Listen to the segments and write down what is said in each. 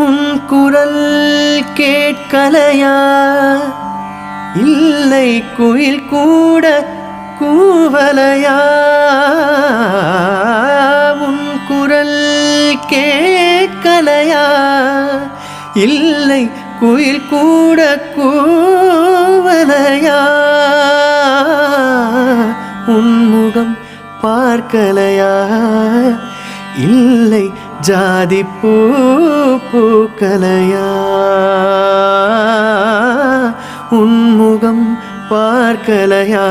உன் குரல் கேட்கலையா? இல்லை குயில் கூட கூவலையா? உன் குரல் கேட்கலையா? இல்லை குயில் கூட கூவலையா? உன்முகம் பார்க்கலையா? இல்லை ஜாதி பூ பூக்கலையா உன்முகம் பார்க்கலையா?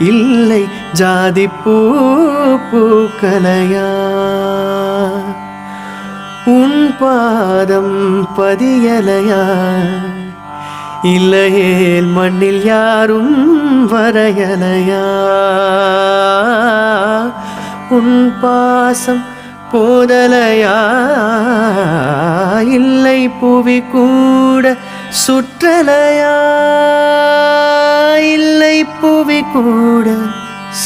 இல்லை ஜாதி பூ பூக்கலையா உன் பாதம் பதியலையா? இல்லையேல் மண்ணில் யாரும் வரையலையா? உன் பாசம் போதலையா இல்லை புவி கூட சுற்றலையா? இல்லை புவி கூட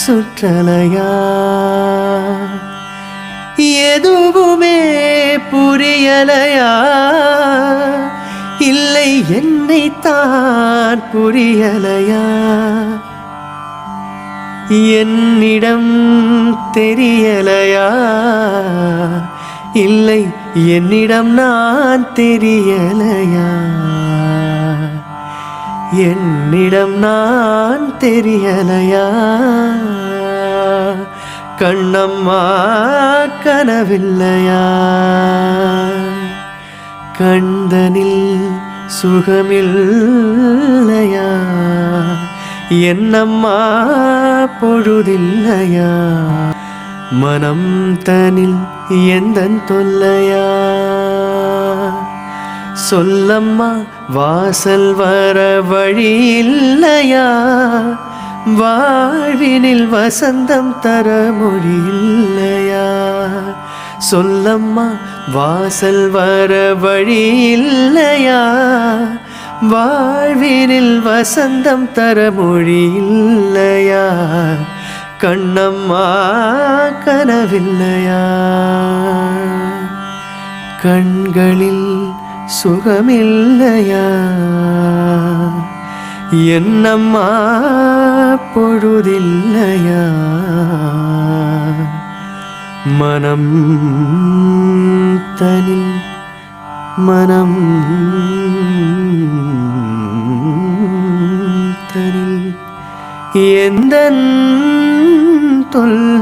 சுற்றலையா எதுவுமே புரியலையா? இல்லை என்னை புரியலையா? என்னிடம் தெரியலையா? இல்லை என்னிடம் நான் தெரியலையா? என்னிடம் நான் தெரியலையா? கண்ணம்மா கனவில்லையா? கண்தனில் சுகமில்லையா? என்னம்மா பொழுதில்லையா? மனம் தனில் எந்த தொல்லையா? சொல்லம்மா வாசல் வர வழி இல்லையா வாழினில் வசந்தம் தர மொழி இல்லையா சொல்லம்மா வாசல் வர வழி இல்லையா வாழ்வினில் வசந்தம் தர மொழி இல்லையா கண்ணம்மா கனவில்லையா? கண்களில் சுகமில்லையா? என்னம்மா பொழுதில்லையா? மனம் தனி மனம் எந்த தொல்லையா